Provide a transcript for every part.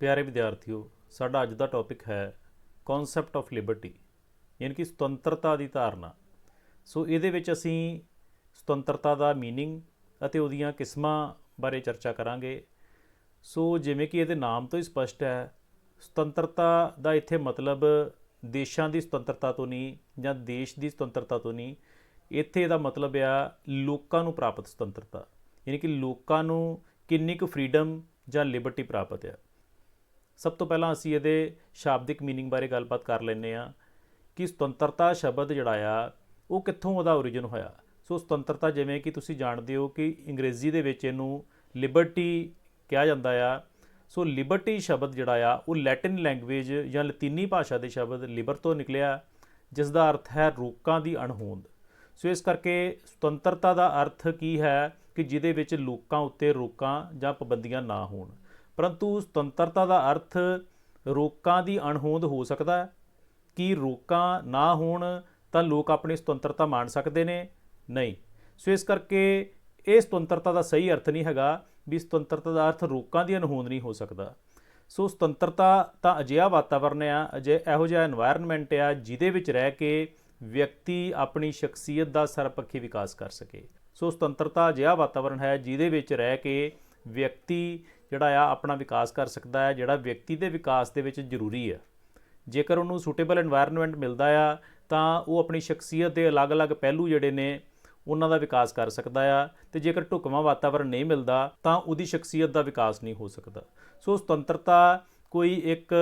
प्यारे विद्यार्थियों ਸਾਡਾ ਅੱਜ ਦਾ ਟੌਪਿਕ ਹੈ ਕਨਸੈਪਟ ਆਫ ਲਿਬਰਟੀ ਯਾਨੀ ਕਿ ਸੁਤੰਤਰਤਾ ਦੀ ਧਾਰਨਾ। ਸੋ ਇਹਦੇ ਵਿੱਚ ਅਸੀਂ ਸੁਤੰਤਰਤਾ ਦਾ मीनिंग ਅਤੇ ਉਹਦੀਆਂ ਕਿਸਮਾਂ ਬਾਰੇ ਚਰਚਾ ਕਰਾਂਗੇ। ਸੋ ਜਿਵੇਂ ਕਿ ਇਹਦੇ ਨਾਮ ਤੋਂ ਹੀ ਸਪਸ਼ਟ ਹੈ, ਸੁਤੰਤਰਤਾ ਦਾ ਇੱਥੇ ਮਤਲਬ ਦੇਸ਼ਾਂ ਦੀ ਸੁਤੰਤਰਤਾ ਤੋਂ ਨਹੀਂ ਜਾਂ ਦੇਸ਼ ਦੀ ਸੁਤੰਤਰਤਾ ਤੋਂ ਨਹੀਂ, ਇੱਥੇ ਇਹਦਾ ਮਤਲਬ ਆ ਲੋਕਾਂ ਨੂੰ ਪ੍ਰਾਪਤ ਸੁਤੰਤਰਤਾ, ਯਾਨੀ ਕਿ ਲੋਕਾਂ ਨੂੰ ਕਿੰਨੀ ਕੁ ਫ੍ਰੀडम ਜਾਂ ਲਿਬਰਟੀ ਪ੍ਰਾਪਤ ਹੈ ਸਭ ਤੋਂ ਪਹਿਲਾਂ ਅਸੀਂ ਇਹਦੇ ਸ਼ਾਬਦਿਕ मीनिंग ਬਾਰੇ ਗੱਲਬਾਤ ਕਰ ਲੈਂਦੇ ਆ ਕਿ ਸੁਤੰਤਰਤਾ ਸ਼ਬਦ ਜਿਹੜਾ ਆ ਉਹ ਕਿੱਥੋਂ ਉਹਦਾ origin ਹੋਇਆ ਸੋ ਸੁਤੰਤਰਤਾ ਜਿਵੇਂ ਕਿ ਤੁਸੀਂ ਜਾਣਦੇ ਹੋ ਕਿ ਅੰਗਰੇਜ਼ੀ ਦੇ ਵਿੱਚ ਇਹਨੂੰ ਲਿਬਰਟੀ ਕਿਹਾ ਜਾਂਦਾ ਆ ਸੋ ਲਿਬਰਟੀ ਸ਼ਬਦ ਜਿਹੜਾ ਆ ਉਹ ਲੈਟਿਨ ਲੈਂਗੁਏਜ ਜਾਂ ਲਤੀਨੀ ਭਾਸ਼ਾ ਦੇ ਸ਼ਬਦ ਲਿਬਰ ਤੋਂ ਨਿਕਲਿਆ ਜਿਸ ਦਾ ਅਰਥ ਹੈ ਰੋਕਾਂ ਦੀ ਅਣਹੋਂਦ ਸੋ ਇਸ ਕਰਕੇ ਸੁਤੰਤਰਤਾ ਦਾ ਅਰਥ ਕੀ ਹੈ ਕਿ ਜਿਹਦੇ ਵਿੱਚ ਲੋਕਾਂ ਉੱਤੇ ਰੋਕਾਂ ਜਾਂ ਪਾਬੰਦੀਆਂ ਨਾ ਹੋਣ ਪਰੰਤੂ ਸੁਤੰਤਰਤਾ ਦਾ ਅਰਥ ਰੋਕਾਂ ਦੀ ਅਣਹੋਂਦ ਹੋ ਸਕਦਾ ਹੈ। ਕਿ ਰੋਕਾਂ ਨਾ ਹੋਣ ਤਾਂ ਲੋਕ ਆਪਣੀ ਸੁਤੰਤਰਤਾ ਮਾਣ ਸਕਦੇ ਨੇ? ਨਹੀਂ। ਸੋ ਇਸ ਕਰਕੇ ਇਹ ਸੁਤੰਤਰਤਾ ਦਾ ਸਹੀ ਅਰਥ ਨਹੀਂ ਹੈਗਾ ਵੀ ਸੁਤੰਤਰਤਾ ਦਾ ਅਰਥ ਰੋਕਾਂ ਦੀ ਅਣਹੋਂਦ ਨਹੀਂ ਹੋ ਸਕਦਾ। ਸੋ ਸੁਤੰਤਰਤਾ ਤਾਂ ਅਜਿਹਾ ਵਾਤਾਵਰਣ ਆ, ਅਜੇ ਇਹੋ ਜਿਹਾ এনवायरमेंट ਆ ਜਿਹਦੇ ਵਿੱਚ ਰਹਿ ਕੇ ਵਿਅਕਤੀ ਆਪਣੀ ਸ਼ਖਸੀਅਤ ਦਾ ਸਰਪੱਖੀ ਵਿਕਾਸ ਕਰ ਸਕੇ। ਸੋ ਸੁਤੰਤਰਤਾ ਅਜਿਹਾ ਵਾਤਾਵਰਣ ਹੈ ਜਿਹਦੇ ਵਿੱਚ ਰਹਿ ਕੇ ਵਿਅਕਤੀ ਜਿਹੜਾ ਆ ਆਪਣਾ ਵਿਕਾਸ ਕਰ ਸਕਦਾ ਹੈ, ਜਿਹੜਾ ਵਿਅਕਤੀ ਦੇ ਵਿਕਾਸ ਦੇ ਵਿੱਚ ਜ਼ਰੂਰੀ ਹੈ। ਜੇਕਰ ਉਹਨੂੰ ਸੂਟੇਬਲ এনवायरमेंट ਮਿਲਦਾ ਆ, ਤਾਂ ਉਹ ਆਪਣੀ ਸ਼ਖਸੀਅਤ ਦੇ ਅਲੱਗ-ਅਲੱਗ ਪਹਿਲੂ ਜਿਹੜੇ ਨੇ, ਉਹਨਾਂ ਦਾ ਵਿਕਾਸ ਕਰ ਸਕਦਾ ਆ। ਤੇ ਜੇਕਰ ਢੁਕਵਾਂ ਵਾਤਾਵਰਣ ਨਹੀਂ ਮਿਲਦਾ, ਤਾਂ ਉਹਦੀ ਸ਼ਖਸੀਅਤ ਦਾ ਵਿਕਾਸ ਨਹੀਂ ਹੋ ਸਕਦਾ। ਸੋ ਸੁਤੰਤਰਤਾ ਕੋਈ ਇੱਕ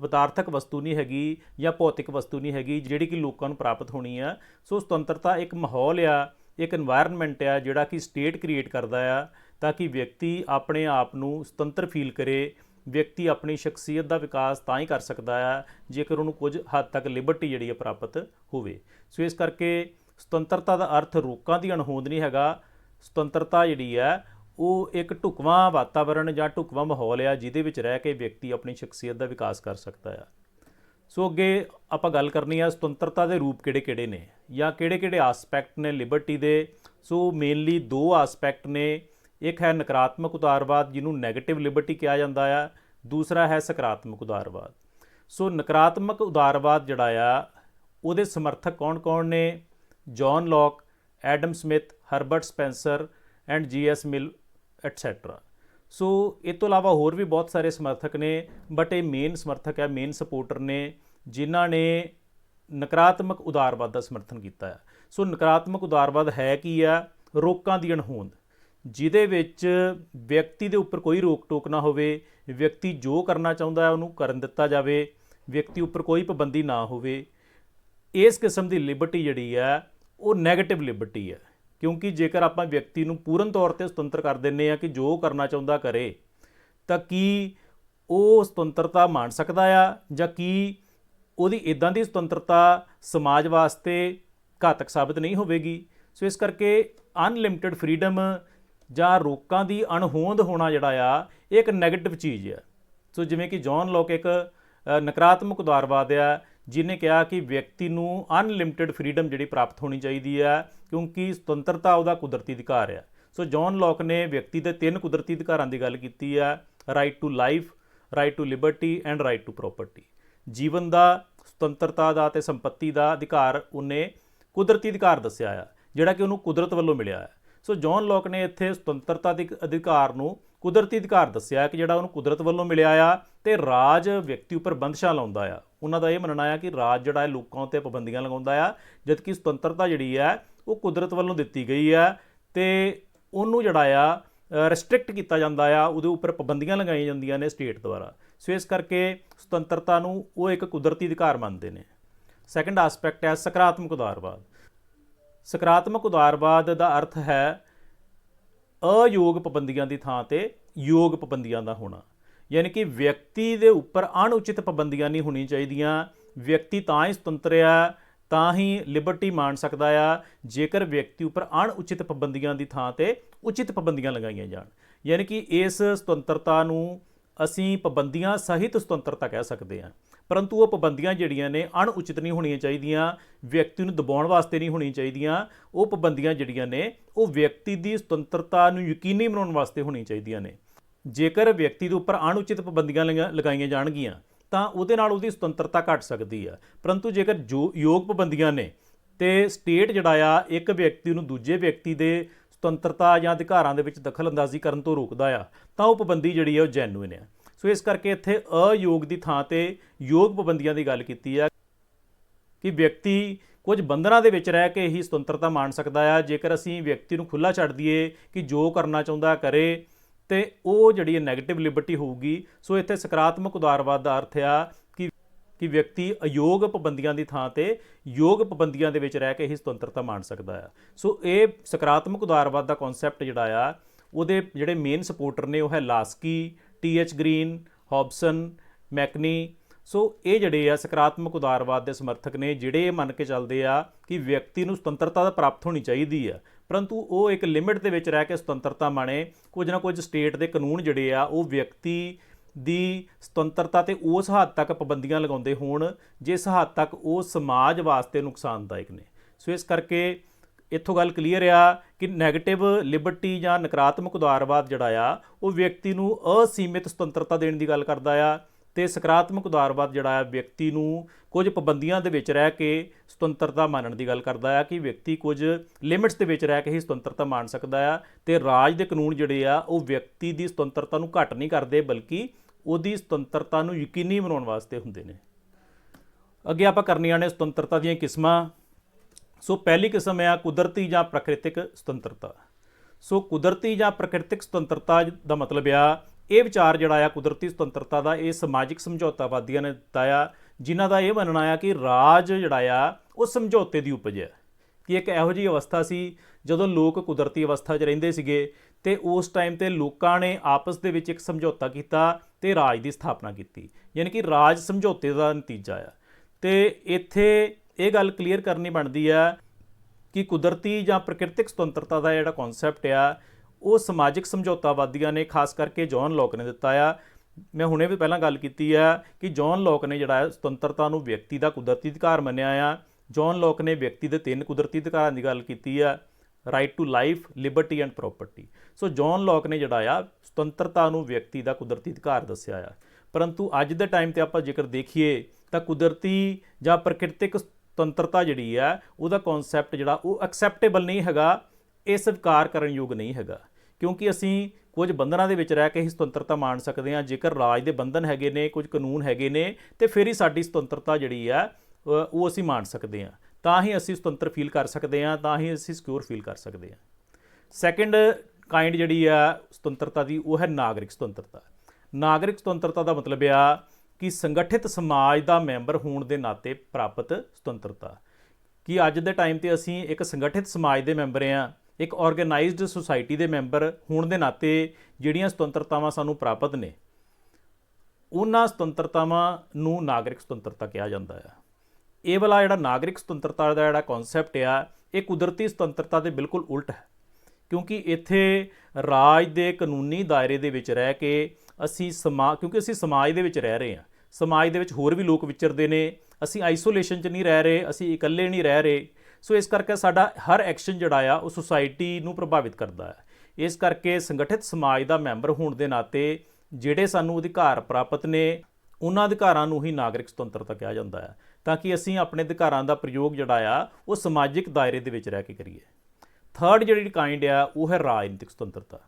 ਪਦਾਰਥਕ ਵਸਤੂ ਨਹੀਂ ਹੈਗੀ ਜਾਂ ਭੌਤਿਕ ਵਸਤੂ ਨਹੀਂ ਹੈਗੀ, ਜਿਹੜੀ ਕਿ ਲੋਕਾਂ ਨੂੰ ਪ੍ਰਾਪਤ ਹੋਣੀ ਆ। ਸੋ ਸੁਤੰਤਰਤਾ ਇੱਕ ਮਾਹੌਲ ਆ, ਇੱਕ এনवायरमेंट ਆ, ਜਿਹੜਾ ਕਿ ਸਟੇਟ ਕ੍ਰੀਏਟ ਕਰਦਾ ਆ। ਤਾਂ ਕਿ ਵਿਅਕਤੀ ਆਪਣੇ ਆਪ ਨੂੰ ਸੁਤੰਤਰ ਫੀਲ ਕਰੇ, ਵਿਅਕਤੀ ਆਪਣੀ ਸ਼ਖਸੀਅਤ ਦਾ ਵਿਕਾਸ ਤਾਂ ਹੀ ਕਰ ਸਕਦਾ ਆ, ਜੇਕਰ ਉਹਨੂੰ ਕੁਝ ਹੱਦ ਤੱਕ ਲਿਬਰਟੀ ਜਿਹੜੀ ਹੈ ਪ੍ਰਾਪਤ ਹੋਵੇ। ਸੋ ਇਸ ਕਰਕੇ ਸੁਤੰਤਰਤਾ ਦਾ ਅਰਥ ਰੋਕਾਂ ਦੀ ਅਣਹੋਂਦ ਨਹੀਂ ਹੈਗਾ। ਸੁਤੰਤਰਤਾ ਜਿਹੜੀ ਹੈ ਉਹ ਇੱਕ ਢੁਕਵਾਂ ਵਾਤਾਵਰਣ ਜਾਂ ਢੁਕਵਾਂ ਮਾਹੌਲ ਆ, ਜਿਹਦੇ ਵਿੱਚ ਰਹਿ ਕੇ ਵਿਅਕਤੀ ਆਪਣੀ ਸ਼ਖਸੀਅਤ ਦਾ ਵਿਕਾਸ ਕਰ ਸਕਦਾ ਆ। ਸੋ ਅੱਗੇ ਆਪਾਂ ਗੱਲ ਕਰਨੀ ਆ, ਸੁਤੰਤਰਤਾ ਦੇ ਰੂਪ ਕਿਹੜੇ-ਕਿਹੜੇ ਨੇ ਜਾਂ ਕਿਹੜੇ-ਕਿਹੜੇ ਆਸਪੈਕਟ ਨੇ ਲਿਬਰਟੀ ਦੇ? ਸੋ ਮੇਨਲੀ ਦੋ ਆਸਪੈਕਟ ਨੇ। ਇੱਕ ਹੈ ਨਕਾਰਾਤਮਕ ਉਦਾਰਵਾਦ ਜਿਹਨੂੰ 네ਗੇਟਿਵ ਲਿਬਰਟੀ ਕਿਹਾ ਜਾਂਦਾ ਆ, ਦੂਸਰਾ ਹੈ ਸਕਾਰਾਤਮਕ ਉਦਾਰਵਾਦ ਸੋ ਨਕਾਰਾਤਮਕ ਉਦਾਰਵਾਦ ਜਿਹੜਾ ਆ, ਉਹਦੇ ਸਮਰਥਕ ਕੌਣ-ਕੌਣ ਨੇ? John Locke Adam Smith Herbert Spencer and JS Mill etcetera so ਇਹ ਤੋਂ ਇਲਾਵਾ ਹੋਰ ਵੀ ਬਹੁਤ ਸਾਰੇ ਸਮਰਥਕ ਨੇ ਬਟ ਇਹ ਮੇਨ ਸਮਰਥਕ ਹੈ ਮੇਨ ਸਪੋਰਟਰ ਨੇ, ਜਿਨ੍ਹਾਂ ਨੇ ਨਕਾਰਾਤਮਕ ਉਦਾਰਵਾਦ ਦਾ ਸਮਰਥਨ ਕੀਤਾ ਹੈ ਸੋ ਨਕਾਰਾਤਮਕ ਉਦਾਰਵਾਦ ਹੈ ਕੀ ਆ? ਰੋਕਾਂ ਦੀ ਅਣਹੋਂਦ। ਜਿਹਦੇ ਵਿੱਚ ਵਿਅਕਤੀ ਦੇ ਉੱਪਰ ਕੋਈ ਰੋਕ ਟੋਕ ਨਾ ਹੋਵੇ, ਵਿਅਕਤੀ ਜੋ ਕਰਨਾ ਚਾਹੁੰਦਾ ਹੈ ਉਹਨੂੰ ਕਰਨ ਦਿੱਤਾ ਜਾਵੇ, ਵਿਅਕਤੀ ਉੱਪਰ ਕੋਈ ਪਾਬੰਦੀ ਨਾ ਹੋਵੇ, ਇਸ ਕਿਸਮ ਦੀ ਲਿਬਰਟੀ ਜਿਹੜੀ ਹੈ, ਉਹ ਨੈਗੇਟਿਵ ਲਿਬਰਟੀ ਹੈ। ਕਿਉਂਕਿ ਜੇਕਰ ਆਪਾਂ ਵਿਅਕਤੀ ਨੂੰ ਪੂਰਨ ਤੌਰ ਤੇ ਸੁਤੰਤਰ ਕਰ ਦਿੰਨੇ ਆ ਕਿ ਜੋ ਕਰਨਾ ਚਾਹੁੰਦਾ ਕਰੇ, ਤਾਂ ਕੀ ਉਹ ਸੁਤੰਤਰਤਾ ਮਾਣ ਸਕਦਾ ਆ ਜਾਂ ਕੀ ਉਹਦੀ ਇਦਾਂ ਦੀ ਸੁਤੰਤਰਤਾ ਸਮਾਜ ਵਾਸਤੇ ਘਾਤਕ ਸਾਬਤ ਨਹੀਂ ਹੋਵੇਗੀ? ਸੋ ਇਸ ਕਰਕੇ ਅਨਲਿਮਿਟਿਡ ਫਰੀडम ਜਾਂ ਰੋਕਾਂ ਦੀ ਅਣਹੋਂਦ ਹੋਣਾ ਜਿਹੜਾ ਆ, ਇਹ ਇੱਕ ਨੈਗੇਟਿਵ ਚੀਜ਼ ਆ। ਸੋ ਜਿਵੇਂ ਕਿ ਜੌਨ ਲੋਕ ਇੱਕ ਨਕਾਰਾਤਮਕ ਉਦਾਰਵਾਦ ਆ ਜਿਨੇ ਕਿਹਾ ਕਿ ਵਿਅਕਤੀ ਨੂੰ ਅਨਲਿਮਿਟਿਡ ਫਰੀडम ਜਿਹੜੀ ਪ੍ਰਾਪਤ ਹੋਣੀ ਚਾਹੀਦੀ ਹੈ ਕਿਉਂਕਿ ਸੁਤੰਤਰਤਾ ਉਹਦਾ ਕੁਦਰਤੀ ਅਧਿਕਾਰ ਹੈ ਸੋ ਜੌਨ ਲੋਕ ਨੇ ਵਿਅਕਤੀ ਦੇ ਤਿੰਨ ਕੁਦਰਤੀ ਅਧਿਕਾਰਾਂ ਦੀ ਗੱਲ ਕੀਤੀ ਹੈ right to life right to liberty and right to property ਜੀਵਨ ਦਾ, ਸੁਤੰਤਰਤਾ ਦਾ ਤੇ ਸੰਪਤੀ ਦਾ ਅਧਿਕਾਰ ਉਹਨੇ ਕੁਦਰਤੀ ਅਧਿਕਾਰ ਦੱਸਿਆ ਆ, ਜਿਹੜਾ ਕਿ ਉਹਨੂੰ ਕੁਦਰਤ ਵੱਲੋਂ ਮਿਲਿਆ ਹੈ ਸੋ ਜੌਨ ਲੋਕ ਨੇ ਇੱਥੇ ਸੁਤੰਤਰਤਾ ਦੇ ਅਧਿਕਾਰ ਨੂੰ ਕੁਦਰਤੀ ਅਧਿਕਾਰ ਦੱਸਿਆ ਕਿ ਜਿਹੜਾ ਉਹਨੂੰ ਕੁਦਰਤ ਵੱਲੋਂ ਮਿਲਿਆ ਆ ਤੇ ਰਾਜ ਵਿਅਕਤੀ ਉੱਪਰ ਬੰਦਸ਼ਾਂ ਲਾਉਂਦਾ ਆ। ਉਹਨਾਂ ਦਾ ਇਹ ਮੰਨਣਾ ਆ ਕਿ ਰਾਜ ਜਿਹੜਾ ਹੈ ਲੋਕਾਂ ਉੱਤੇ ਪਾਬੰਦੀਆਂ ਲਗਾਉਂਦਾ ਆ, ਜਦਕਿ ਸੁਤੰਤਰਤਾ ਜਿਹੜੀ ਹੈ ਉਹ ਕੁਦਰਤ ਵੱਲੋਂ ਦਿੱਤੀ ਗਈ ਆ ਤੇ ਉਹਨੂੰ ਜਿਹੜਾ ਆ ਰੈਸਟ੍ਰਿਕਟ ਕੀਤਾ ਜਾਂਦਾ ਆ, ਉਹਦੇ ਉੱਪਰ ਪਾਬੰਦੀਆਂ ਲਗਾਈਆਂ ਜਾਂਦੀਆਂ ਨੇ ਸਟੇਟ ਦੁਆਰਾ। ਸੋ ਇਸ ਕਰਕੇ ਸੁਤੰਤਰਤਾ ਨੂੰ ਉਹ ਇੱਕ ਕੁਦਰਤੀ ਅਧਿਕਾਰ ਮੰਨਦੇ ਨੇ। ਸੈਕੰਡ ਐਸਪੈਕਟ ਹੈ ਸਕਾਰਾਤਮਕ ਉਦਾਰਵਾਦ ਸਕਾਰਾਤਮਕ ਉਦਾਰਵਾਦ ਦਾ ਅਰਥ ਹੈ ਅਯੋਗ ਪਾਬੰਦੀਆਂ ਦੀ ਥਾਂ ਤੇ ਯੋਗ ਪਾਬੰਦੀਆਂ ਦਾ ਹੋਣਾ। ਯਾਨੀ ਕਿ ਵਿਅਕਤੀ ਦੇ ਉੱਪਰ ਅਣਉਚਿਤ ਪਾਬੰਦੀਆਂ ਨਹੀਂ ਹੋਣੀ ਚਾਹੀਦੀਆਂ। ਵਿਅਕਤੀ ਤਾਂ ਹੀ ਸੁਤੰਤਰ ਆ, ਤਾਂ ਹੀ ਲਿਬਰਟੀ ਮਾਣ ਸਕਦਾ ਆ, ਜੇਕਰ ਵਿਅਕਤੀ ਉੱਪਰ ਅਣਉਚਿਤ ਪਾਬੰਦੀਆਂ ਦੀ ਥਾਂ ਤੇ ਉਚਿਤ ਪਾਬੰਦੀਆਂ ਲਗਾਈਆਂ ਜਾਣ। ਯਾਨੀ ਕਿ ਇਸ ਸੁਤੰਤਰਤਾ ਨੂੰ ਅਸੀਂ ਪਾਬੰਦੀਆਂ ਸਹਿਤ ਸੁਤੰਤਰਤਾ ਕਹਿ ਸਕਦੇ ਹਾਂ। ਪਰੰਤੂ ਉਹ ਪਾਬੰਦੀਆਂ ਜਿਹੜੀਆਂ ਨੇ ਅਣਉਚਿਤ ਨਹੀਂ ਹੋਣੀਆਂ ਚਾਹੀਦੀਆਂ, ਵਿਅਕਤੀ ਨੂੰ ਦਬਾਉਣ ਵਾਸਤੇ ਨਹੀਂ ਹੋਣੀਆਂ ਚਾਹੀਦੀਆਂ। ਉਹ ਪਾਬੰਦੀਆਂ ਜਿਹੜੀਆਂ ਨੇ, ਉਹ ਵਿਅਕਤੀ ਦੀ ਸੁਤੰਤਰਤਾ ਨੂੰ ਯਕੀਨੀ ਬਣਾਉਣ ਵਾਸਤੇ ਹੋਣੀਆਂ ਚਾਹੀਦੀਆਂ ਨੇ। ਜੇਕਰ ਵਿਅਕਤੀ ਦੇ ਉੱਪਰ ਅਣਉਚਿਤ ਪਾਬੰਦੀਆਂ ਲਗਾ- ਲਗਾਈਆਂ ਜਾਣਗੀਆਂ, ਤਾਂ ਉਹਦੇ ਨਾਲ ਉਹਦੀ ਸੁਤੰਤਰਤਾ ਘਟ ਸਕਦੀ ਆ। ਪਰੰਤੂ ਜੇਕਰ ਜੋ ਯੋਗ ਪਾਬੰਦੀਆਂ ਨੇ ਤੇ ਸਟੇਟ ਜਿਹੜਾ ਆ, ਇੱਕ ਵਿਅਕਤੀ ਨੂੰ ਦੂਜੇ ਵਿਅਕਤੀ ਦੇ ਸੁਤੰਤਰਤਾ ਜਾਂ ਅਧਿਕਾਰਾਂ ਦੇ ਵਿੱਚ ਦਖਲਅੰਦਾਜ਼ੀ ਕਰਨ ਤੋਂ ਰੋਕਦਾ ਆ, ਤਾਂ ਉਹ ਪਾਬੰਦੀ ਜਿਹੜੀ ਆ ਉਹ ਜੈਨੂਇਨ ਆ। ਸੋ ਇਸ ਕਰਕੇ ਇੱਥੇ ਅਯੋਗ ਦੀ ਥਾਂ ਤੇ ਯੋਗ ਪਾਬੰਦੀਆਂ ਦੀ ਗੱਲ ਕੀਤੀ ਆ ਕਿ ਵਿਅਕਤੀ ਕੁਝ ਬੰਧਨਾਂ ਦੇ ਵਿੱਚ ਰਹਿ ਕੇ ਹੀ ਸੁਤੰਤਰਤਾ ਮਾਣ ਸਕਦਾ ਆ। ਜੇਕਰ ਅਸੀਂ ਵਿਅਕਤੀ ਨੂੰ ਖੁੱਲਾ ਛੱਡ ਦਈਏ ਕਿ ਜੋ ਕਰਨਾ ਚਾਹੁੰਦਾ ਕਰੇ, ਤੇ ਉਹ ਜਿਹੜੀ ਹੈ ਨੈਗੇਟਿਵ ਲਿਬਰਟੀ ਹੋਊਗੀ, ਸੋ ਇੱਥੇ ਸਕਾਰਾਤਮਕ ਉਦਾਰਵਾਦ ਦਾ ਅਰਥ ਆ ਕਿ ਵਿਅਕਤੀ ਅਯੋਗ ਪਾਬੰਦੀਆਂ ਦੀ ਥਾਂ ਤੇ ਯੋਗ ਪਾਬੰਦੀਆਂ ਦੇ ਵਿੱਚ ਰਹਿ ਕੇ ਹੀ ਸੁਤੰਤਰਤਾ ਮਾਣ ਸਕਦਾ ਆ ਸੋ ਇਹ ਸਕਾਰਾਤਮਕ ਉਦਾਰਵਾਦ ਦਾ ਕਨਸੈਪਟ ਜਿਹੜਾ ਆ, ਉਹਦੇ ਜਿਹੜੇ ਮੇਨ ਸਪੋਰਟਰ ਨੇ ਉਹ ਹੈ Laski T H Green Hobson ਮੈਕਨੀ so ਇਹ ਜਿਹੜੇ ਆ ਸਕਾਰਾਤਮਕ ਉਦਾਰਵਾਦ ਦੇ ਸਮਰਥਕ ਨੇ, ਜਿਹੜੇ ਇਹ ਮੰਨ ਕੇ ਚੱਲਦੇ ਆ ਕਿ ਵਿਅਕਤੀ ਨੂੰ ਸੁਤੰਤਰਤਾ ਦਾ ਪ੍ਰਾਪਤ ਹੋਣੀ ਚਾਹੀਦੀ ਆ, ਪਰੰਤੂ ਉਹ ਇੱਕ ਲਿਮਿਟ ਦੇ ਵਿੱਚ ਰਹਿ ਕੇ ਸੁਤੰਤਰਤਾ ਮਾਣੇ। ਕੁਝ ਨਾ ਕੁਝ ਸਟੇਟ ਦੇ ਕਾਨੂੰਨ ਜਿਹੜੇ ਆ, ਉਹ ਵਿਅਕਤੀ ਦੀ ਸੁਤੰਤਰਤਾ ਤੇ ਉਸ ਹੱਦ ਤੱਕ ਪਾਬੰਦੀਆਂ ਲਗਾਉਂਦੇ ਹੋਣ, ਜਿਸ ਹੱਦ ਤੱਕ ਉਹ ਸਮਾਜ ਵਾਸਤੇ ਨੁਕਸਾਨਦਾਇਕ ਨੇ। ਸੋ ਇਸ ਕਰਕੇ ਇੱਥੋਂ ਗੱਲ ਕਲੀਅਰ ਆ ਕਿ 네ਗੇਟਿਵ ਲਿਬਰਟੀ ਜਾਂ ਨਕਾਰਾਤਮਕ ਉਦਾਰਵਾਦ ਜਿਹੜਾ ਆ, ਉਹ ਵਿਅਕਤੀ ਨੂੰ ਅਸੀਮਿਤ ਸੁਤੰਤਰਤਾ ਦੇਣ ਦੀ ਗੱਲ ਕਰਦਾ ਆ ਤੇ ਸਕਾਰਾਤਮਕ ਉਦਾਰਵਾਦ ਜਿਹੜਾ ਆ, ਵਿਅਕਤੀ ਨੂੰ ਕੁਝ ਪਾਬੰਦੀਆਂ ਦੇ ਵਿੱਚ ਰਹਿ ਕੇ ਸੁਤੰਤਰਤਾ ਮਾਨਣ ਦੀ ਗੱਲ ਕਰਦਾ ਆ ਕਿ ਵਿਅਕਤੀ ਕੁਝ ਲਿਮਿਟਸ ਦੇ ਵਿੱਚ ਰਹਿ ਕੇ ਹੀ ਸੁਤੰਤਰਤਾ ਮਾਣ ਸਕਦਾ ਆ ਤੇ ਰਾਜ ਦੇ ਕਾਨੂੰਨ ਜਿਹੜੇ ਆ, ਉਹ ਵਿਅਕਤੀ ਦੀ ਸੁਤੰਤਰਤਾ ਨੂੰ ਘੱਟ ਨਹੀਂ ਕਰਦੇ, ਬਲਕਿ ਉਹਦੀ ਸੁਤੰਤਰਤਾ ਨੂੰ ਯਕੀਨੀ ਬਣਾਉਣ ਵਾਸਤੇ ਹੁੰਦੇ ਨੇ। ਅੱਗੇ ਆਪਾਂ ਕਰਨੀਆਂ ਨੇ ਸੁਤੰਤਰਤਾ ਦੀਆਂ ਕਿਸਮਾਂ। ਸੋ ਪਹਿਲੀ ਕਿਸਮ ਹੈ ਕੁਦਰਤੀ ਜਾਂ ਪ੍ਰਕਿਰਤਿਕ ਸੁਤੰਤਰਤਾ। ਸੋ ਕੁਦਰਤੀ ਜਾਂ ਪ੍ਰਕਿਰਤਿਕ ਸੁਤੰਤਰਤਾ ਦਾ ਮਤਲਬ ਆ, ਇਹ ਵਿਚਾਰ ਜਿਹੜਾ ਆ ਕੁਦਰਤੀ ਸੁਤੰਤਰਤਾ ਦਾ, ਇਹ ਸਮਾਜਿਕ ਸਮਝੌਤਾਵਾਦੀਆਂ ਨੇ ਦਿੱਤਾ ਆ, ਜਿਨ੍ਹਾਂ ਦਾ ਇਹ ਮੰਨਣਾ ਆ ਕਿ ਰਾਜ ਜਿਹੜਾ ਆ, ਉਹ ਸਮਝੌਤੇ ਦੀ ਉਪਜ ਹੈ। ਕਿ ਇੱਕ ਇਹੋ ਜਿਹੀ ਅਵਸਥਾ ਸੀ ਜਦੋਂ ਲੋਕ ਕੁਦਰਤੀ ਅਵਸਥਾ 'ਚ ਰਹਿੰਦੇ ਸੀਗੇ ਤੇ ਉਸ ਟਾਈਮ ਤੇ ਲੋਕਾਂ ਨੇ ਆਪਸ ਦੇ ਵਿੱਚ ਇੱਕ ਸਮਝੌਤਾ ਕੀਤਾ ਤੇ ਰਾਜ ਦੀ ਸਥਾਪਨਾ ਕੀਤੀ, ਯਾਨੀ ਕਿ ਰਾਜ ਸਮਝੌਤੇ ਦਾ ਨਤੀਜਾ ਆ। ਤੇ ਇੱਥੇ ਇਹ ਗੱਲ ਕਲੀਅਰ ਕਰਨੀ ਬਣਦੀ ਆ ਕਿ ਕੁਦਰਤੀ ਜਾਂ ਪ੍ਰਕਿਰਤਿਕ ਸੁਤੰਤਰਤਾ ਦਾ ਜਿਹੜਾ ਕਨਸੈਪਟ ਆ, ਉਹ ਸਮਾਜਿਕ ਸਮਝੌਤਾਵਾਦੀਆਂ ਨੇ, ਖਾਸ ਕਰਕੇ ਜੌਨ ਲੋਕ ਨੇ ਦਿੱਤਾ ਆ। ਮੈਂ ਹੁਣੇ ਵੀ ਪਹਿਲਾਂ ਗੱਲ ਕੀਤੀ ਆ ਕਿ ਜੌਨ ਲੋਕ ਨੇ ਜਿਹੜਾ ਸੁਤੰਤਰਤਾ ਨੂੰ ਵਿਅਕਤੀ ਦਾ ਕੁਦਰਤੀ ਅਧਿਕਾਰ ਮੰਨਿਆ ਆ। ਜੌਨ ਲੋਕ ਨੇ ਵਿਅਕਤੀ ਦੇ ਤਿੰਨ ਕੁਦਰਤੀ ਅਧਿਕਾਰਾਂ ਦੀ ਗੱਲ ਕੀਤੀ ਆ। Right to life liberty and property so John Locke ਨੇ ਜਿਹੜਾ ਆ, ਸੁਤੰਤਰਤਾ ਨੂੰ ਵਿਅਕਤੀ ਦਾ ਕੁਦਰਤੀ ਅਧਿਕਾਰ ਦੱਸਿਆ ਆ। ਪਰੰਤੂ ਅੱਜ ਦੇ ਟਾਈਮ ਤੇ ਆਪਾਂ ਜੇਕਰ ਦੇਖੀਏ, ਤਾਂ ਕੁਦਰਤੀ ਜਾਂ ਪ੍ਰਕਿਰਤਿਕ ਸੁਤੰਤਰਤਾ ਜਿਹੜੀ ਆ, ਉਹਦਾ ਕਨਸੈਪਟ ਜਿਹੜਾ, ਉਹ ਐਕਸੈਪਟੇਬਲ ਨਹੀਂ ਹੈਗਾ, ਇਹ ਸਵੀਕਾਰ ਕਰਨ ਯੋਗ ਨਹੀਂ ਹੈਗਾ। ਕਿਉਂਕਿ ਅਸੀਂ ਕੁਝ ਬੰਧਨਾਂ ਦੇ ਵਿੱਚ ਰਹਿ ਕੇ ਹੀ ਸੁਤੰਤਰਤਾ ਮਾਣ ਸਕਦੇ ਹਾਂ, ਜੇਕਰ ਰਾਜ ਦੇ ਬੰਧਨ ਹੈਗੇ ਨੇ, ਕੁਝ ਕਾਨੂੰਨ ਹੈਗੇ ਨੇ, ਤੇ ਫਿਰ ਹੀ ਸਾਡੀ ਸੁਤੰਤਰਤਾ ਜਿਹੜੀ ਆ ਉਹ ਅਸੀਂ ਮਾਣ ਸਕਦੇ ਹਾਂ। ਤਾਂ ਹੀ ਅਸੀਂ ਸੁਤੰਤਰ ਫੀਲ ਕਰ ਸਕਦੇ ਹਾਂ, ਤਾਂ ਹੀ ਅਸੀਂ ਸਿਕਿਉਰ ਫੀਲ ਕਰ ਸਕਦੇ ਹਾਂ। ਸੈਕੰਡ ਕਾਈਂਡ ਜਿਹੜੀ ਆ ਸੁਤੰਤਰਤਾ ਦੀ, ਉਹ ਹੈ ਨਾਗਰਿਕ ਸੁਤੰਤਰਤਾ। ਨਾਗਰਿਕ ਸੁਤੰਤਰਤਾ ਦਾ ਮਤਲਬ ਆ ਕਿ ਸੰਗਠਿਤ ਸਮਾਜ ਦਾ ਮੈਂਬਰ ਹੋਣ ਦੇ ਨਾਤੇ ਪ੍ਰਾਪਤ ਸੁਤੰਤਰਤਾ। ਕਿ ਅੱਜ ਦੇ ਟਾਈਮ ਤੇ ਅਸੀਂ ਇੱਕ ਸੰਗਠਿਤ ਸਮਾਜ ਦੇ ਮੈਂਬਰ ਆ ਇੱਕ ਆਰਗੇਨਾਈਜ਼ਡ ਸੁਸਾਇਟੀ ਦੇ ਮੈਂਬਰ ਹੋਣ ਦੇ ਨਾਤੇ ਜਿਹੜੀਆਂ ਸੁਤੰਤਰਤਾਵਾਂ ਸਾਨੂੰ ਪ੍ਰਾਪਤ ਨੇ, ਉਹਨਾਂ ਸੁਤੰਤਰਤਾਵਾਂ ਨੂੰ ਨਾਗਰਿਕ ਸੁਤੰਤਰਤਾ ਕਿਹਾ ਜਾਂਦਾ ਹੈ ਇਹ ਵਾਲਾ ਜਿਹੜਾ ਨਾਗਰਿਕ ਸੁਤੰਤਰਤਾ ਦਾ ਜਿਹੜਾ ਕਨਸੈਪਟ ਆ, ਇਹ ਕੁਦਰਤੀ ਸੁਤੰਤਰਤਾ ਦੇ ਬਿਲਕੁਲ ਉਲਟ ਹੈ। ਕਿਉਂਕਿ ਇੱਥੇ ਰਾਜ ਦੇ ਕਾਨੂੰਨੀ ਦਾਇਰੇ ਦੇ ਵਿੱਚ ਰਹਿ ਕੇ ਅਸੀਂ ਸਮਾ, ਕਿਉਂਕਿ ਅਸੀਂ ਸਮਾਜ ਦੇ ਵਿੱਚ ਰਹਿ ਰਹੇ ਹਾਂ। ਸਮਾਜ ਦੇ ਵਿੱਚ ਹੋਰ ਵੀ ਲੋਕ ਵਿਚਰਦੇ ਨੇ, ਅਸੀਂ ਆਈਸੋਲੇਸ਼ਨ 'ਚ ਨਹੀਂ ਰਹਿ ਰਹੇ, ਅਸੀਂ ਇਕੱਲੇ ਨਹੀਂ ਰਹਿ ਰਹੇ। ਸੋ ਇਸ ਕਰਕੇ ਸਾਡਾ ਹਰ ਐਕਸ਼ਨ ਜਿਹੜਾ ਆ, ਉਹ ਸੁਸਾਇਟੀ ਨੂੰ ਪ੍ਰਭਾਵਿਤ ਕਰਦਾ ਹੈ। ਇਸ ਕਰਕੇ ਸੰਗਠਿਤ ਸਮਾਜ ਦਾ ਮੈਂਬਰ ਹੋਣ ਦੇ ਨਾਤੇ ਜਿਹੜੇ ਸਾਨੂੰ ਅਧਿਕਾਰ ਪ੍ਰਾਪਤ ਨੇ, ਉਹਨਾਂ ਅਧਿਕਾਰਾਂ ਨੂੰ ਹੀ ਨਾਗਰਿਕ ਸੁਤੰਤਰਤਾ ਕਿਹਾ ਜਾਂਦਾ ਹੈ। ਤਾਂ ਕਿ ਅਸੀਂ ਆਪਣੇ ਅਧਿਕਾਰਾਂ ਦਾ ਪ੍ਰਯੋਗ ਜਿਹੜਾ ਆ, ਉਹ ਸਮਾਜਿਕ ਦਾਇਰੇ ਦੇ ਵਿੱਚ ਰਹਿ ਕੇ ਕਰੀਏ। ਥਰਡ ਜਿਹੜੀ ਕਾਈਂਡ ਆ, ਉਹ ਹੈ ਰਾਜਨੀਤਿਕ ਸੁਤੰਤਰਤਾ।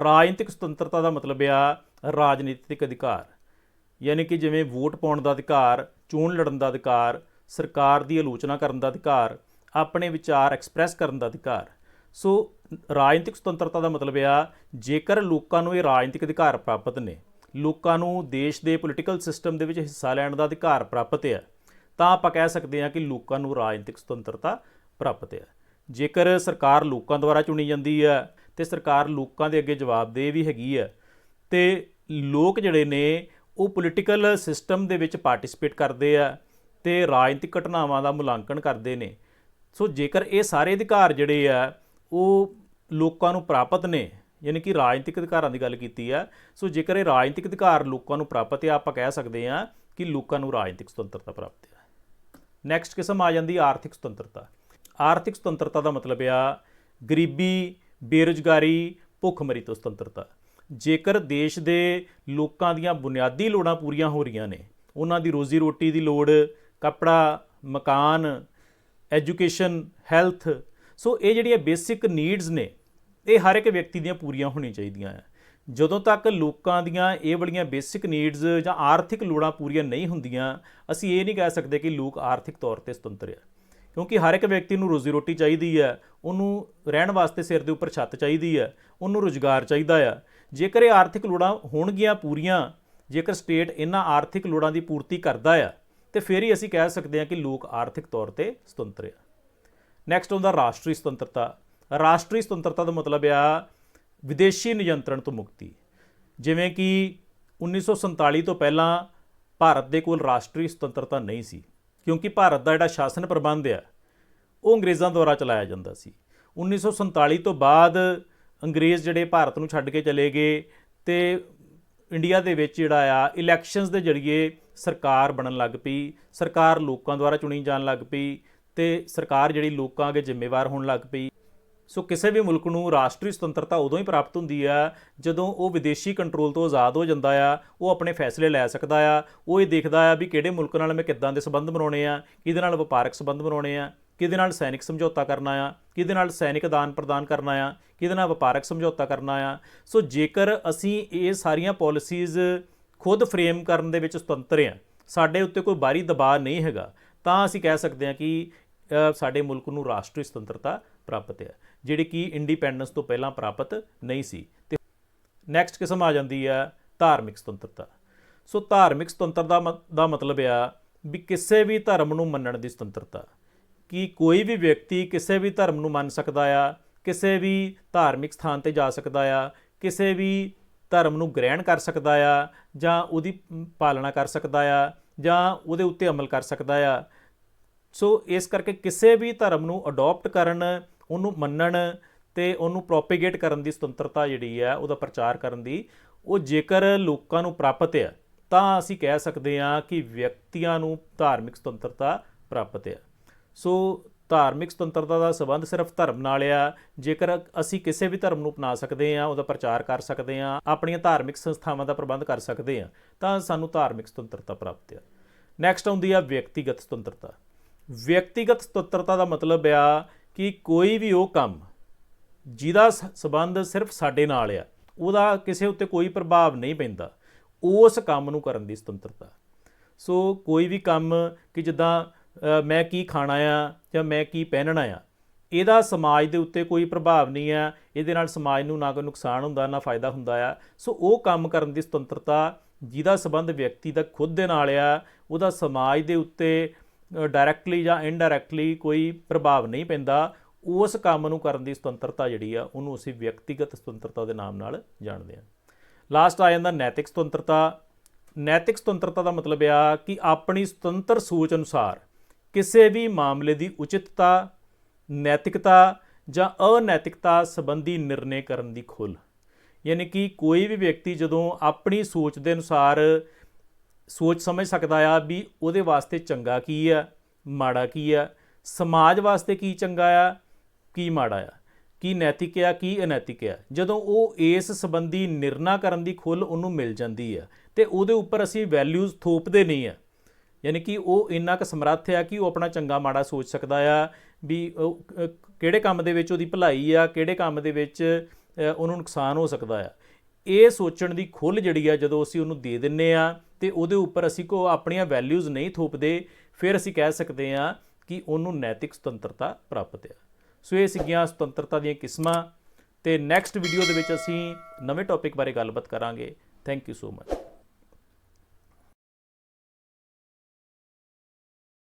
ਰਾਜਨੀਤਿਕ ਸੁਤੰਤਰਤਾ ਦਾ ਮਤਲਬ ਆ ਰਾਜਨੀਤਿਕ ਅਧਿਕਾਰ। ਯਾਨੀ ਕਿ ਜਿਵੇਂ ਵੋਟ ਪਾਉਣ ਦਾ ਅਧਿਕਾਰ, ਚੋਣ ਲੜਨ ਦਾ ਅਧਿਕਾਰ, ਸਰਕਾਰ ਦੀ ਆਲੋਚਨਾ ਕਰਨ ਦਾ ਅਧਿਕਾਰ, ਆਪਣੇ ਵਿਚਾਰ ਐਕਸਪ੍ਰੈਸ ਕਰਨ ਦਾ ਅਧਿਕਾਰ। ਸੋ ਰਾਜਨੀਤਿਕ ਸੁਤੰਤਰਤਾ ਦਾ ਮਤਲਬ ਆ, ਜੇਕਰ ਲੋਕਾਂ ਨੂੰ ਇਹ ਰਾਜਨੀਤਿਕ ਅਧਿਕਾਰ ਪ੍ਰਾਪਤ ਨੇ, ਲੋਕਾਂ ਨੂੰ ਦੇਸ਼ ਦੇ ਪੋਲੀਟੀਕਲ ਸਿਸਟਮ ਦੇ ਵਿੱਚ ਹਿੱਸਾ ਲੈਣ ਦਾ ਅਧਿਕਾਰ ਪ੍ਰਾਪਤ ਹੈ ਤਾਂ ਆਪਾਂ ਕਹਿ ਸਕਦੇ ਹਾਂ ਕਿ ਲੋਕਾਂ ਨੂੰ ਰਾਜਨੀਤਿਕ ਸੁਤੰਤਰਤਾ ਪ੍ਰਾਪਤ ਹੈ। ਜੇਕਰ ਸਰਕਾਰ ਲੋਕਾਂ ਦੁਆਰਾ ਚੁਣੀ ਜਾਂਦੀ ਹੈ ਤੇ ਸਰਕਾਰ ਲੋਕਾਂ ਦੇ ਅੱਗੇ ਜਵਾਬਦੇਹ ਵੀ ਹੈਗੀ ਹੈ ਤੇ ਲੋਕ ਜਿਹੜੇ ਨੇ ਉਹ ਪੋਲੀਟੀਕਲ ਸਿਸਟਮ ਦੇ ਵਿੱਚ ਪਾਰਟਿਸਿਪੇਟ ਕਰਦੇ ਆ ਤੇ ਰਾਜਨੀਤਿਕ ਘਟਨਾਵਾਂ ਦਾ ਮੁਲਾਂਕਣ ਕਰਦੇ ਨੇ। ਸੋ ਜੇਕਰ ਇਹ ਸਾਰੇ ਅਧਿਕਾਰ ਜਿਹੜੇ ਆ ਉਹ ਲੋਕਾਂ ਨੂੰ ਪ੍ਰਾਪਤ ਨੇ, ਯਾਨੀ ਕਿ ਰਾਜਨੀਤਿਕ ਅਧਿਕਾਰਾਂ ਦੀ ਗੱਲ ਕੀਤੀ ਆ, ਸੋ ਜੇਕਰ ਇਹ ਰਾਜਨੀਤਿਕ ਅਧਿਕਾਰ ਲੋਕਾਂ ਨੂੰ ਪ੍ਰਾਪਤ ਆ, ਆਪਾਂ ਕਹਿ ਸਕਦੇ ਆ ਕਿ ਲੋਕਾਂ ਨੂੰ ਰਾਜਨੀਤਿਕ ਸੁਤੰਤਰਤਾ ਪ੍ਰਾਪਤ ਹੈ। ਨੈਕਸਟ ਕਿਸਮ ਆ ਜਾਂਦੀ ਆਰਥਿਕ ਸੁਤੰਤਰਤਾ। ਆਰਥਿਕ ਸੁਤੰਤਰਤਾ ਦਾ ਮਤਲਬ ਆ ਗਰੀਬੀ, ਬੇਰੁਜ਼ਗਾਰੀ, ਭੁੱਖਮਰੀ ਤੋਂ ਸੁਤੰਤਰਤਾ। ਜੇਕਰ ਦੇਸ਼ ਦੇ ਲੋਕਾਂ ਦੀਆਂ ਬੁਨਿਆਦੀ ਲੋੜਾਂ ਪੂਰੀਆਂ ਹੋ ਰਹੀਆਂ ਨੇ, ਉਹਨਾਂ ਦੀ ਰੋਜ਼ੀ ਰੋਟੀ ਦੀ ਲੋੜ, ਕੱਪੜਾ, ਮਕਾਨ, ਐਜੂਕੇਸ਼ਨ, ਹੈਲਥ, ਸੋ ਇਹ ਜਿਹੜੀਆਂ ਬੇਸਿਕ ਨੀਡਸ ਨੇ, ਇਹ ਹਰ ਇੱਕ ਵਿਅਕਤੀ ਦੀਆਂ ਪੂਰੀਆਂ ਹੋਣੀਆਂ ਚਾਹੀਦੀਆਂ ਹੈ ਜਦੋਂ ਤੱਕ ਲੋਕਾਂ ਦੀਆਂ ਇਹ ਵਾਲੀਆਂ ਬੇਸਿਕ ਨੀਡਸ ਜਾਂ ਆਰਥਿਕ ਲੋੜਾਂ ਪੂਰੀਆਂ ਨਹੀਂ ਹੁੰਦੀਆਂ, ਅਸੀਂ ਇਹ ਨਹੀਂ ਕਹਿ ਸਕਦੇ ਕਿ ਲੋਕ ਆਰਥਿਕ ਤੌਰ ਤੇ ਸੁਤੰਤਰ ਆ। ਕਿਉਂਕਿ ਹਰ ਇੱਕ ਵਿਅਕਤੀ ਨੂੰ ਰੋਜ਼ੀ ਰੋਟੀ ਚਾਹੀਦੀ ਹੈ ਉਹਨੂੰ ਰਹਿਣ ਵਾਸਤੇ ਸਿਰ ਦੇ ਉੱਪਰ ਛੱਤ ਚਾਹੀਦੀ ਹੈ ਉਹਨੂੰ ਰੁਜ਼ਗਾਰ ਚਾਹੀਦਾ ਆ। ਜੇਕਰ ਇਹ ਆਰਥਿਕ ਲੋੜਾਂ ਹੋਣਗੀਆਂ ਪੂਰੀਆਂ, ਜੇਕਰ ਸਟੇਟ ਇਹਨਾਂ ਆਰਥਿਕ ਲੋੜਾਂ ਦੀ ਪੂਰਤੀ ਕਰਦਾ ਆ, ਤੇ ਫਿਰ ਹੀ ਅਸੀਂ ਕਹਿ ਸਕਦੇ ਹਾਂ ਕਿ ਲੋਕ ਆਰਥਿਕ ਤੌਰ ਤੇ ਸੁਤੰਤਰ ਆ। ਨੈਕਸਟ ਹੁੰਦਾ ਰਾਸ਼ਟਰੀ ਸੁਤੰਤਰਤਾ। ਰਾਸ਼ਟਰੀ ਸੁਤੰਤਰਤਾ ਦਾ ਮਤਲਬ ਆ ਵਿਦੇਸ਼ੀ ਨਿਯੰਤਰਣ ਤੋਂ ਮੁਕਤੀ। ਜਿਵੇਂ ਕਿ 1947 ਤੋਂ ਪਹਿਲਾਂ ਭਾਰਤ ਦੇ ਕੋਲ ਰਾਸ਼ਟਰੀ ਸੁਤੰਤਰਤਾ ਨਹੀਂ ਸੀ, ਕਿਉਂਕਿ ਭਾਰਤ ਦਾ ਜਿਹੜਾ ਸ਼ਾਸਨ ਪ੍ਰਬੰਧ ਆ, ਉਹ ਅੰਗਰੇਜ਼ਾਂ ਦੁਆਰਾ ਚਲਾਇਆ ਜਾਂਦਾ ਸੀ। 1947 ਤੋਂ ਬਾਅਦ ਅੰਗਰੇਜ਼ ਜਿਹੜੇ ਭਾਰਤ ਨੂੰ ਛੱਡ ਕੇ ਚਲੇ ਗਏ ਤੇ ਇੰਡੀਆ ਦੇ ਵਿੱਚ ਜਿਹੜਾ ਆ ਇਲੈਕਸ਼ਨਸ ਦੇ ਜ਼ਰੀਏ ਸਰਕਾਰ ਬਣਨ ਲੱਗ ਪਈ, ਸਰਕਾਰ ਲੋਕਾਂ ਦੁਆਰਾ ਚੁਣੀ ਜਾਣ ਲੱਗ ਪਈ ਤੇ ਸਰਕਾਰ ਜਿਹੜੀ ਲੋਕਾਂ ਅੱਗੇ ਜ਼ਿੰਮੇਵਾਰ ਹੋਣ ਲੱਗ ਪਈ। ਸੋ ਕਿਸੇ ਵੀ ਮੁਲਕ ਨੂੰ ਰਾਸ਼ਟਰੀ ਸੁਤੰਤਰਤਾ ਉਦੋਂ ਹੀ ਪ੍ਰਾਪਤ ਹੁੰਦੀ ਆ ਜਦੋਂ ਉਹ ਵਿਦੇਸ਼ੀ ਕੰਟਰੋਲ ਤੋਂ ਆਜ਼ਾਦ ਹੋ ਜਾਂਦਾ ਆ, ਉਹ ਆਪਣੇ ਫੈਸਲੇ ਲੈ ਸਕਦਾ ਆ, ਉਹ ਇਹ ਦੇਖਦਾ ਆ ਵੀ ਕਿਹੜੇ ਮੁਲਕ ਨਾਲ ਮੈਂ ਕਿੱਦਾਂ ਦੇ ਸਬੰਧ ਬਣਾਉਣੇ ਆ, ਕਿਹਦੇ ਨਾਲ ਵਪਾਰਕ ਸਬੰਧ ਬਣਾਉਣੇ ਆ, ਕਿਹਦੇ ਨਾਲ ਸੈਨਿਕ ਸਮਝੌਤਾ ਕਰਨਾ ਆ, ਕਿਹਦੇ ਨਾਲ ਸੈਨਿਕ ਆਦਾਨ ਪ੍ਰਦਾਨ ਕਰਨਾ ਆ, ਕਿਹਦੇ ਨਾਲ ਵਪਾਰਕ ਸਮਝੌਤਾ ਕਰਨਾ ਆ। ਸੋ ਜੇਕਰ ਅਸੀਂ ਇਹ ਸਾਰੀਆਂ ਪਾਲਿਸੀਜ਼ ਖੁਦ ਫਰੇਮ ਕਰਨ ਦੇ ਵਿੱਚ ਸੁਤੰਤਰ ਆ, ਸਾਡੇ ਉੱਤੇ ਕੋਈ ਬਾਹਰੀ ਦਬਾਅ ਨਹੀਂ ਹੈਗਾ, ਤਾਂ ਅਸੀਂ ਕਹਿ ਸਕਦੇ ਹਾਂ ਕਿ ਸਾਡੇ ਮੁਲਕ ਨੂੰ ਰਾਸ਼ਟਰੀ ਸੁਤੰਤਰਤਾ ਪ੍ਰਾਪਤ ਹੈ, ਜਿਹੜੀ ਕਿ ਇੰਡੀਪੈਂਡੈਂਸ ਤੋਂ ਪਹਿਲਾਂ ਪ੍ਰਾਪਤ ਨਹੀਂ ਸੀ। ਤੇ ਨੈਕਸਟ ਕਿਸਮ ਆ ਜਾਂਦੀ ਹੈ ਧਾਰਮਿਕ ਸੁਤੰਤਰਤਾ। ਸੋ ਧਾਰਮਿਕ ਸੁਤੰਤਰਤਾ ਦਾ ਮ- ਦਾ ਮਤਲਬ ਆ ਵੀ ਕਿਸੇ ਵੀ ਧਰਮ ਨੂੰ ਮੰਨਣ ਦੀ ਸੁਤੰਤਰਤਾ। ਕਿ ਕੋਈ ਵੀ ਵਿਅਕਤੀ ਕਿਸੇ ਵੀ ਧਰਮ ਨੂੰ ਮੰਨ ਸਕਦਾ ਆ, ਕਿਸੇ ਵੀ ਧਾਰਮਿਕ ਸਥਾਨ ਤੇ ਜਾ ਸਕਦਾ ਆ, ਕਿਸੇ ਵੀ ਧਰਮ ਨੂੰ ਗ੍ਰਹਿਣ ਕਰ ਸਕਦਾ ਆ, ਜਾਂ ਉਹਦੀ ਪਾਲਣਾ ਕਰ ਸਕਦਾ ਆ, ਜਾਂ ਉਹਦੇ ਉੱਤੇ ਅਮਲ ਕਰ ਸਕਦਾ ਆ। ਸੋ ਇਸ ਕਰਕੇ ਕਿਸੇ ਵੀ ਧਰਮ ਨੂੰ ਅਡਾਪਟ ਕਰਨ ਉਹਨੂੰ ਮੰਨਣ ਤੇ ਉਹਨੂੰ ਪ੍ਰੋਪੇਗੇਟ ਕਰਨ ਦੀ ਸੁਤੰਤਰਤਾ ਜਿਹੜੀ ਹੈ, ਉਹਦਾ ਪ੍ਰਚਾਰ ਕਰਨ ਦੀ, ਉਹ ਜੇਕਰ ਲੋਕਾਂ ਨੂੰ ਪ੍ਰਾਪਤ ਹੈ, ਤਾਂ ਅਸੀਂ ਕਹਿ ਸਕਦੇ ਹਾਂ ਕਿ ਵਿਅਕਤੀਆਂ ਨੂੰ ਧਾਰਮਿਕ ਸੁਤੰਤਰਤਾ ਪ੍ਰਾਪਤ ਹੈ। ਸੋ ਧਾਰਮਿਕ ਸੁਤੰਤਰਤਾ ਦਾ ਸਬੰਧ ਸਿਰਫ ਧਰਮ ਨਾਲ ਆ। ਜੇਕਰ ਅਸੀਂ ਕਿਸੇ ਵੀ ਧਰਮ ਨੂੰ ਅਪਣਾ ਸਕਦੇ ਹਾਂ, ਉਹਦਾ ਪ੍ਰਚਾਰ ਕਰ ਸਕਦੇ ਹਾਂ, ਆਪਣੀਆਂ ਧਾਰਮਿਕ ਸੰਸਥਾਵਾਂ ਦਾ ਪ੍ਰਬੰਧ ਕਰ ਸਕਦੇ ਹਾਂ, ਤਾਂ ਸਾਨੂੰ ਧਾਰਮਿਕ ਸੁਤੰਤਰਤਾ ਪ੍ਰਾਪਤ ਆ ਨੈਕਸਟ ਆਉਂਦੀ ਆ ਵਿਅਕਤੀਗਤ ਸੁਤੰਤਰਤਾ। ਵਿਅਕਤੀਗਤ ਸੁਤੰਤਰਤਾ ਦਾ ਮਤਲਬ ਆ ਕਿ ਕੋਈ ਵੀ ਉਹ ਕੰਮ ਜਿਹਦਾ ਸ- ਸੰਬੰਧ ਸਿਰਫ ਸਾਡੇ ਨਾਲ ਆ, ਉਹਦਾ ਕਿਸੇ ਉੱਤੇ ਕੋਈ ਪ੍ਰਭਾਵ ਨਹੀਂ ਪੈਂਦਾ, ਉਸ ਕੰਮ ਨੂੰ ਕਰਨ ਦੀ ਸੁਤੰਤਰਤਾ। ਸੋ ਕੋਈ ਵੀ ਕੰਮ ਕਿ ਜਿੱਦਾਂ ਮੈਂ ਕੀ ਖਾਣਾ ਆ ਜਾਂ ਮੈਂ ਕੀ ਪਹਿਨਣਾ ਆ, ਇਹਦਾ ਸਮਾਜ ਦੇ ਉੱਤੇ ਕੋਈ ਪ੍ਰਭਾਵ ਨਹੀਂ ਆ, ਇਹਦੇ ਨਾਲ ਸਮਾਜ ਨੂੰ ਨਾ ਕੋਈ ਨੁਕਸਾਨ ਹੁੰਦਾ, ਨਾ ਫਾਇਦਾ ਹੁੰਦਾ ਆ। ਸੋ ਉਹ ਕੰਮ ਕਰਨ ਦੀ ਸੁਤੰਤਰਤਾ ਜਿਹਦਾ ਸੰਬੰਧ ਵਿਅਕਤੀ ਦਾ ਖੁਦ ਦੇ ਨਾਲ ਆ, ਉਹਦਾ ਸਮਾਜ ਦੇ ਉੱਤੇ ਡਾਇਰੈਕਟਲੀ ਜਾਂ ਇਨਡਾਇਰੈਕਟਲੀ ਕੋਈ ਪ੍ਰਭਾਵ ਨਹੀਂ ਪੈਂਦਾ, ਉਸ ਕੰਮ ਨੂੰ ਕਰਨ ਦੀ ਸੁਤੰਤਰਤਾ ਜਿਹੜੀ ਆ, ਉਹਨੂੰ ਅਸੀਂ ਵਿਅਕਤੀਗਤ ਸੁਤੰਤਰਤਾ ਦੇ ਨਾਮ ਨਾਲ ਜਾਣਦੇ ਹਾਂ। ਲਾਸਟ ਆ ਜਾਂਦਾ ਨੈਤਿਕ ਸੁਤੰਤਰਤਾ। ਨੈਤਿਕ ਸੁਤੰਤਰਤਾ ਦਾ ਮਤਲਬ ਆ ਕਿ ਆਪਣੀ ਸੁਤੰਤਰ ਸੋਚ ਅਨੁਸਾਰ ਕਿਸੇ ਵੀ ਮਾਮਲੇ ਦੀ ਉਚਿਤਤਾ, ਨੈਤਿਕਤਾ ਜਾਂ ਅਨੈਤਿਕਤਾ ਸੰਬੰਧੀ ਨਿਰਣੇ ਕਰਨ ਦੀ ਖੁੱਲ੍ਹ। ਯਾਨੀ ਕਿ ਕੋਈ ਵੀ ਵਿਅਕਤੀ ਜਦੋਂ ਆਪਣੀ ਸੋਚ ਦੇ ਅਨੁਸਾਰ ਸੋਚ ਸਮਝ ਸਕਦਾ ਆ ਵੀ ਉਹਦੇ ਵਾਸਤੇ ਚੰਗਾ ਕੀ ਆ, ਮਾੜਾ ਕੀ ਆ, ਸਮਾਜ ਵਾਸਤੇ ਕੀ ਚੰਗਾ ਆ, ਕੀ ਮਾੜਾ ਆ, ਕੀ ਨੈਤਿਕ ਆ, ਕੀ ਅਨੈਤਿਕ ਆ। ਜਦੋਂ ਉਹ ਇਸ ਸੰਬੰਧੀ ਨਿਰਣਾ ਕਰਨ ਦੀ ਖੁੱਲ੍ਹ ਉਹਨੂੰ ਮਿਲ ਜਾਂਦੀ ਆ ਤੇ ਉਹਦੇ ਉੱਪਰ ਅਸੀਂ ਵੈਲਿਊਜ਼ ਥੋਪਦੇ ਨਹੀਂ ਆ। ਯਾਨੀ ਕਿ ਉਹ ਇੰਨਾ ਕੁ ਸਮਰੱਥ ਆ ਕਿ ਉਹ ਆਪਣਾ ਚੰਗਾ ਮਾੜਾ ਸੋਚ ਸਕਦਾ ਆ ਵੀ ਕਿਹੜੇ ਕੰਮ ਦੇ ਵਿੱਚ ਉਹਦੀ ਭਲਾਈ ਆ, ਕਿਹੜੇ ਕੰਮ ਦੇ ਵਿੱਚ ਉਹਨੂੰ ਨੁਕਸਾਨ ਹੋ ਸਕਦਾ ਆ। ਇਹ ਸੋਚਣ ਦੀ ਖੁੱਲ੍ਹ ਜਿਹੜੀ ਆ ਜਦੋਂ ਅਸੀਂ ਉਹਨੂੰ ਦੇ ਦਿੰਨੇ ਆ ਤੇ ਉਹਦੇ ਉੱਪਰ ਅਸੀਂ ਕੋ ਆਪਣੀਆਂ ਵੈਲਿਊਜ਼ ਨਹੀਂ ਥੋਪਦੇ, ਫਿਰ ਅਸੀਂ ਕਹਿ ਸਕਦੇ ਹਾਂ ਕਿ ਉਹਨੂੰ ਨੈਤਿਕ ਸੁਤੰਤਰਤਾ ਪ੍ਰਾਪਤ ਆ ਸੋ ਇਹ ਸੀਗੀਆਂ ਸੁਤੰਤਰਤਾ ਦੀਆਂ ਕਿਸਮਾਂ ਤੇ ਨੈਕਸਟ ਵੀਡੀਓ ਦੇ ਵਿੱਚ ਅਸੀਂ ਨਵੇਂ ਟੌਪਿਕ ਬਾਰੇ ਗੱਲਬਾਤ ਕਰਾਂਗੇ। Thank you so much